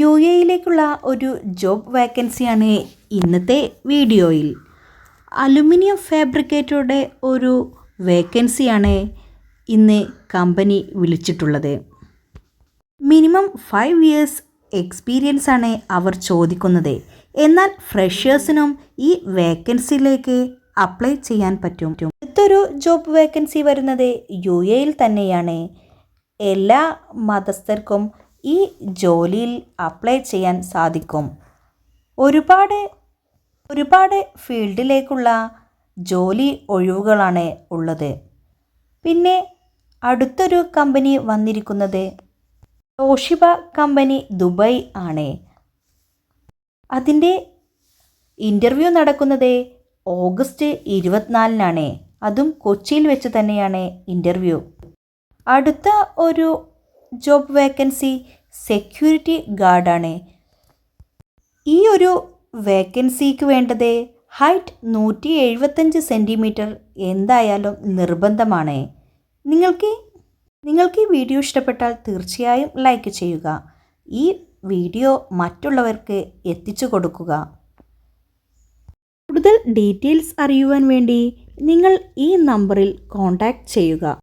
U എയിലേക്കുള്ള ഒരു job വാക്കൻസിയാണ് ഇന്നത്തെ വീഡിയോയിൽ. അലുമിനിയം ഫാബ്രിക്കേറ്ററുടെ ഒരു വേക്കൻസിയാണ് ഇന്ന് കമ്പനി വിളിച്ചിട്ടുള്ളത്. മിനിമം ഫൈവ് ഇയേഴ്സ് എക്സ്പീരിയൻസ് ആണ് അവർ ചോദിക്കുന്നത്. എന്നാൽ ഫ്രഷേഴ്സിനും ഈ വേക്കൻസിയിലേക്ക് അപ്ലൈ ചെയ്യാൻ പറ്റും. അടുത്തൊരു ജോബ് വേക്കൻസി വരുന്നത് യു എയിൽ തന്നെയാണ്. എല്ലാ മതസ്ഥർക്കും ഈ ജോലിയിൽ അപ്ലൈ ചെയ്യാൻ സാധിക്കും. ഒരുപാട് ഒരുപാട് ഫീൽഡിലേക്കുള്ള ജോലി ഒഴിവുകളാണ് ഉള്ളത്. പിന്നെ അടുത്തൊരു കമ്പനി വന്നിരിക്കുന്നത് ടോഷിബ കമ്പനി ദുബായ് ആണ്. അതിന്റെ ഇന്റർവ്യൂ നടക്കുന്നത് ഓഗസ്റ്റ് ഇരുപത്തിനാലിനാണ്. അതും കൊച്ചിയിൽ വെച്ച് തന്നെയാണ് ഇന്റർവ്യൂ. അടുത്ത ഒരു ജോബ് വേക്കൻസി സെക്യൂരിറ്റി ഗാർഡാണ്. ഈ ഒരു വേക്കൻസിക്ക് വേണ്ടത് ഹൈറ്റ് നൂറ്റി എഴുപത്തഞ്ച് സെന്റിമീറ്റർ എന്തായാലും നിർബന്ധമാണ്. നിങ്ങൾക്ക് നിങ്ങൾക്ക് ഈ വീഡിയോ ഇഷ്ടപ്പെട്ടാൽ തീർച്ചയായും ലൈക്ക് ചെയ്യുക. ഈ വീഡിയോ മറ്റുള്ളവർക്ക് എത്തിച്ചു കൊടുക്കുക. കൂടുതൽ ഡീറ്റെയിൽസ് അറിയുവാൻ വേണ്ടി നിങ്ങൾ ഈ നമ്പറിൽ കോൺടാക്റ്റ് ചെയ്യുക.